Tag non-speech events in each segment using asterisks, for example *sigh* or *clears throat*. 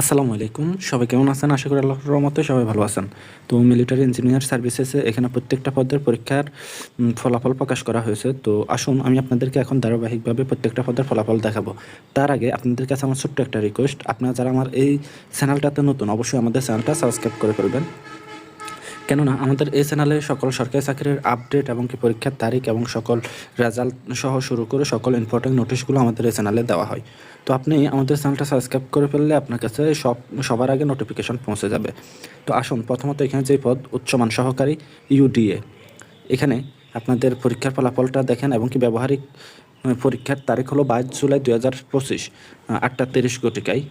আসসালামু আলাইকুম। সবাই কেমন আছেন? আশা করি আল্লাহর রহমতে সবাই ভালো আছেন। তো মিলিটারি ইঞ্জিনিয়ার সার্ভিসেসে এখানে প্রত্যেকটা পদের পরীক্ষার ফলাফল প্রকাশ করা হয়েছে। তো আসুন, আমি আপনাদেরকে এখন ধারাবাহিকভাবে প্রত্যেকটা পদের ফলাফল দেখাবো। তার আগে আপনাদের কাছে আমার ছোট্ট একটা রিকোয়েস্ট আপনারা যারা আমার এই চ্যানেলটাতে নতুন, অবশ্যই আমাদের চ্যানেলটা সাবস্ক্রাইব করে ফেলবেন। কেননা আমাদের এই চ্যানেলে সকল সরকারি চাকরির আপডেট এবং কি পরীক্ষার তারিখ এবং সকল রেজাল্ট সহ শুরু করে সকল ইম্পর্টেন্ট নোটিশগুলো আমাদের এই চ্যানেলে দেওয়া হয়। তো আপনি আমাদের চ্যানেলটা সাবস্ক্রাইব করে ফেললে আপনার কাছে সব, সবার আগে নোটিফিকেশন পৌঁছে যাবে। তো আসুন, প্রথমত এখানে যে পদ, উচ্চমান সহকারী ইউডিএ এখানে আপনাদের পরীক্ষার ফলাফলটা দেখেন এবং কি ব্যবহারিক পরীক্ষার তারিখ হলো বাইশ জুলাই দুই হাজার পঁচিশ আটটা তিরিশ গটিকায়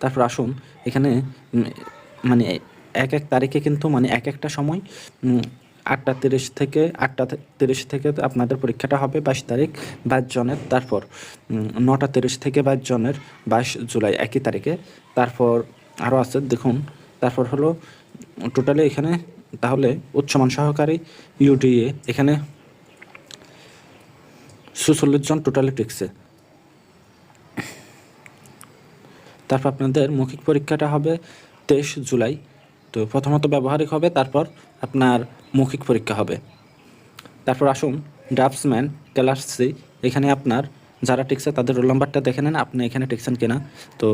তারপর আসুন, এখানে মানে এক এক তারিখে কিন্তু মানে এক একটা সময় আটটা তিরিশ থেকে, আটটা তিরিশ থেকে আপনাদের পরীক্ষাটা হবে বাইশ তারিখ, বাইশ জনের তারপর নটা তিরিশ থেকে বাইশ জনের বাইশ জুলাই একই তারিখে। তারপর আরও আছে, দেখুন, তারপর হলো টোটালি এখানে তাহলে উচ্চমান সহকারী ইউডিএ, এখানে সুচল্লিশ জন টোটালি টিকছে তারপর আপনাদের মৌখিক পরীক্ষাটা হবে তেইশ জুলাই তো প্রথমত ব্যবহারিক হবে, তারপর আপনার মৌখিক পরীক্ষা হবে। তারপর আসুন, ড্রাফটসম্যান, ক্লাস সি এখানে আপনার যারা টিকছে তাদের রোল নাম্বারটা দেখে নেন, আপনি এখানে টিকছেন কিনা। তো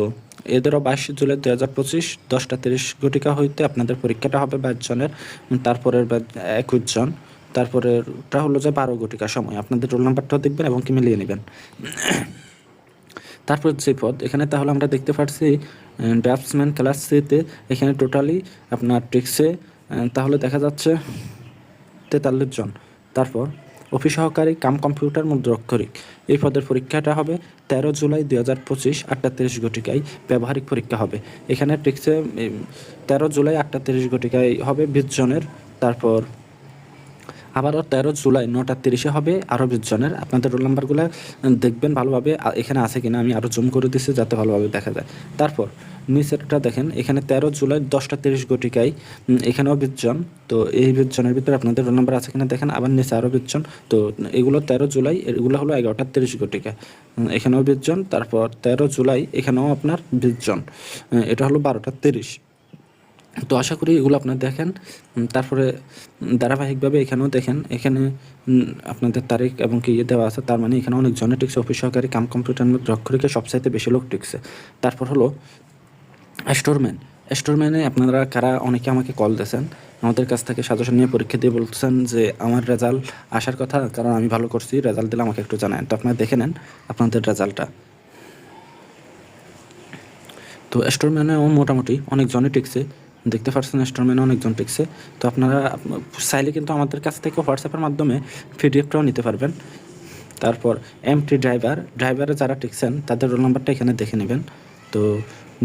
এদেরও বাইশ জুলাই দু হাজার পঁচিশ, দশটা তিরিশ ঘটিকা হইতে আপনাদের পরীক্ষাটা হবে বাইশ জনের, তারপরের একুশ জন, তারপরেরটা হলো যে বারো ঘটিকা সময়। আপনাদের রোল নাম্বারটাও দেখবেন এবং কি মিলিয়ে নেবেন। তারপর যে পদ, এখানে তাহলে আমরা দেখতে পাচ্ছি ব্যাটসম্যান ক্লাস সিতে এখানে টোটালি আপনার টেক্সে তাহলে দেখা যাচ্ছে তেতাল্লিশ জন। তারপর, অফিস সহকারী কাম কম্পিউটার মুদ্রাক্ষরিক এই পদের পরীক্ষাটা হবে তেরো জুলাই দুই হাজার পঁচিশ, আটটা তিরিশ ঘটিকায় ব্যবহারিক পরীক্ষা হবে। এখানে টেক্সে তেরো জুলাই আটটা তিরিশ ঘটিকায় হবে বিশ জনের। তারপর আবারও তেরো জুলাই নটা তিরিশে হবে। আরও জনের আপনাদের রোল নাম্বারগুলো দেখবেন ভালোভাবে এখানে আছে কিনা আমি আরও জুম করে দিচ্ছি যাতে ভালোভাবে দেখা যায়। তারপর নিচেরটা দেখেন এখানে তেরো জুলাই দশটা তিরিশ ঘটিকায় উম, এখানেও বিশ জন তো এই বিশ জনের ভিতরে আপনাদের রোল নাম্বার আছে কিনা দেখেন আবার নিচে আরও বিশ জন তো এগুলো তেরো জুলাই এগুলো হলো এগারোটা তিরিশ উম, এখানেও বিশ জন তারপর তেরো জুলাই এখানেও আপনার বিশ জন এটা হলো বারোটা তিরিশ। তো আশা করি এগুলো আপনারা দেখেন। তারপরে ধারাবাহিকভাবে এখানেও দেখেন, এখানে আপনাদের তারিখ এবং কি ইয়ে দেওয়া আছে, তার মানে এখানে অনেক জনে টিকছে অফিস সহকারী কাম কম্পিউটার রক্ষরিকে সবচাইতে বেশি লোক টিকছে। তারপর হলো স্টোরম্যান স্টোরম্যানে আপনারা কারা, অনেকে আমাকে কল দিয়েছেন, আমাদের কাছ থেকে সাজেশন নিয়ে পরীক্ষা দিয়ে বলছেন যে আমার রেজাল্ট আসার কথা, কারণ আমি ভালো করছি রেজাল্ট দিলে আমাকে একটু জানান তো আপনারা দেখে নেন আপনাদের রেজাল্টটা তো স্টোরম্যানেও মোটামুটি অনেকজনই টিকছে। দেখতে পাচ্ছেন স্টোরম্যানে অনেকজন টিকছে। তো আপনারা, চাইলে কিন্তু আমাদের কাছ থেকে হোয়াটসঅ্যাপের মাধ্যমে পিডিএফটাও নিতে পারবেন। তারপর এমটি ড্রাইভার ড্রাইভারে যারা টিকছেন, তাদের রোল নাম্বারটা এখানে দেখে নেবেন। তো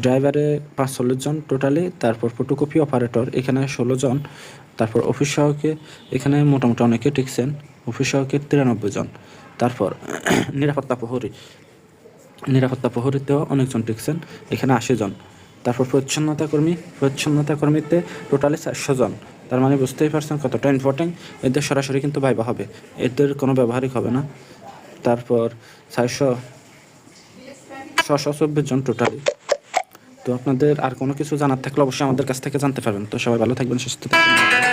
ড্রাইভারে পাঁচচল্লিশ জন টোটালি তারপর ফটোকপি অপারেটর এখানে ষোলো জন। তারপর অফিস সহকে, এখানে মোটামুটি অনেকে টিকছেন অফিস সহকে তিরানব্বই জন। তারপর *clears throat* নিরাপত্তা প্রহরী, নিরাপত্তা প্রহরীতেও অনেকজন টিকছেন, এখানে আশি জন। তারপর প্রচ্ছন্নতা কর্মী, প্রচ্ছন্নতা কর্মীতে টোটালি চারশো জন। তার মানে বুঝতেই পারছেন কতটা ইম্পর্টেন্ট এদের সরাসরি কিন্তু ভাইবা হবে। এদের কোনো ব্যবহারিক হবে না। তারপর চারশো ছশো চব্বিশ জন টোটালি তো আপনাদের আর কোনো কিছু জানার থাকলে অবশ্যই আমাদের কাছ থেকে জানতে পারবেন। তো সবাই ভালো থাকবেন, সুস্থ থাকবেন।